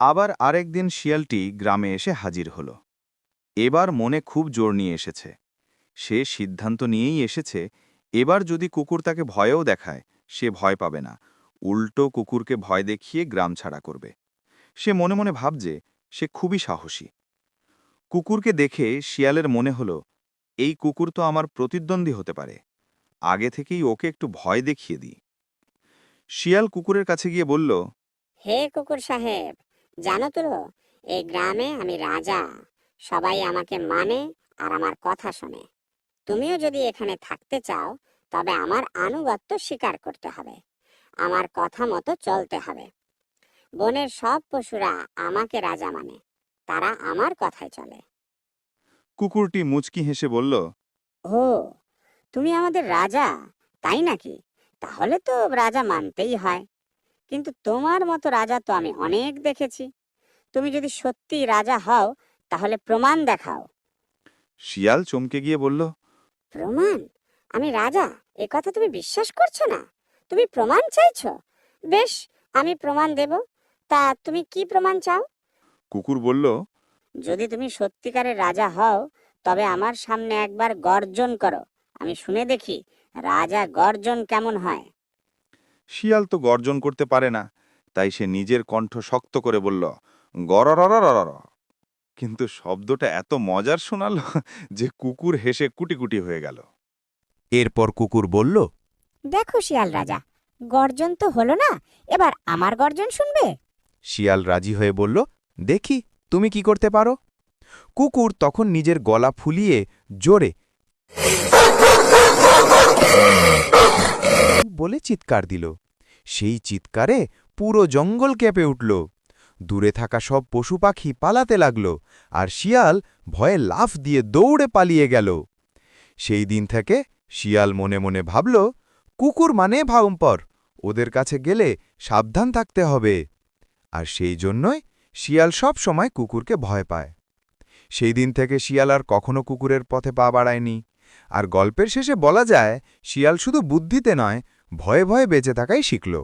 আবার আরেকদিন শিয়ালটি গ্রামে এসে হাজির হল। এবার মনে খুব জোর নিয়ে এসেছে। সে সিদ্ধান্ত নিয়েই এসেছে, এবার যদি কুকুর তাকে ভয়েও দেখায়, সে ভয় পাবে না। উল্টো কুকুরকে ভয় দেখিয়ে গ্রাম ছাড়া করবে। সে মনে মনে ভাবছে, সে খুবই সাহসী। কুকুরকে দেখে শিয়ালের মনে হল, এই কুকুর তো আমার প্রতিদ্বন্দ্বী হতে পারে। আগে থেকেই ওকে একটু ভয় দেখিয়ে দিই। শিয়াল কুকুরের কাছে গিয়ে বলল, হে কুকুর সাহেব জানো তো এই গ্রামে আমি রাজা। সবাই আমাকে মানে আর আমার কথা শোনে। তুমিও যদি এখানে থাকতে চাও তবে আমার আনুগত্য স্বীকার করতে হবে। আমার কথা মতো চলতে হবে। বনের সব পশুরা আমাকে রাজা মানে তারা আমার কথায় চলে। কুকুরটি মুচকি হেসে বলল ও তুমি আমাদের রাজা তাই নাকি? তাহলে তো রাজা মানতেই হয়। কিন্তু তোমার মতো রাজা তো আমি অনেক দেখেছি। তুমি যদি সত্যি রাজা হও তাহলে প্রমাণ দেখাও। শিয়াল চমকে গিয়ে বলল প্রমাণ? আমি রাজা? এ কথা তুমি বিশ্বাস করছ না? তুমি প্রমাণ চাইছো? বেশ আমি প্রমাণ দেব। তা তুমি কি প্রমাণ চাও? কুকুর বলল যদি তুমি সত্যিকারের রাজা হও তবে আমার সামনে একবার গর্জন করো। আমি শুনে দেখি রাজা গর্জন কেমন হয়। শিয়াল তো গর্জন করতে পারে না। তাই সে নিজের কণ্ঠ শক্ত করে বলল গরররররর। কিন্তু শব্দটা এত মজার শোনাল যে কুকুর হেসে কুটি কুটি হয়ে গেল। এরপর কুকুর বলল দেখো শিয়াল রাজা গর্জন তো হলো না এবার আমার গর্জন শুনবে? শিয়াল রাজি হয়ে বলল দেখি তুমি কি করতে পারো? কুকুর তখন নিজের গলা ফুলিয়ে জোরে বলে চিৎকার দিল। সেই চিৎকারে পুরো জঙ্গল কেঁপে উঠল। দূরে থাকা সব পশু পাখি পালাতে লাগল আর শিয়াল ভয়ে লাফ দিয়ে দৌড়ে পালিয়ে গেল। সেই দিন থেকে শিয়াল মনে মনে ভাবল, কুকুর মানে ভাউম্পর ওদের কাছে গেলে সাবধান থাকতে হবে। আর সেই জন্যই শিয়াল সব সময় কুকুরকে ভয় পায়। সেই দিন থেকে শিয়াল আর কখনো কুকুরের পথে পা বাড়ায়নি। আর গল্পের শেষে বলা যায়, শিয়াল শুধু বুদ্ধিতে নয় ভয়ে ভয়ে বেঁচে থাকাই শিখল।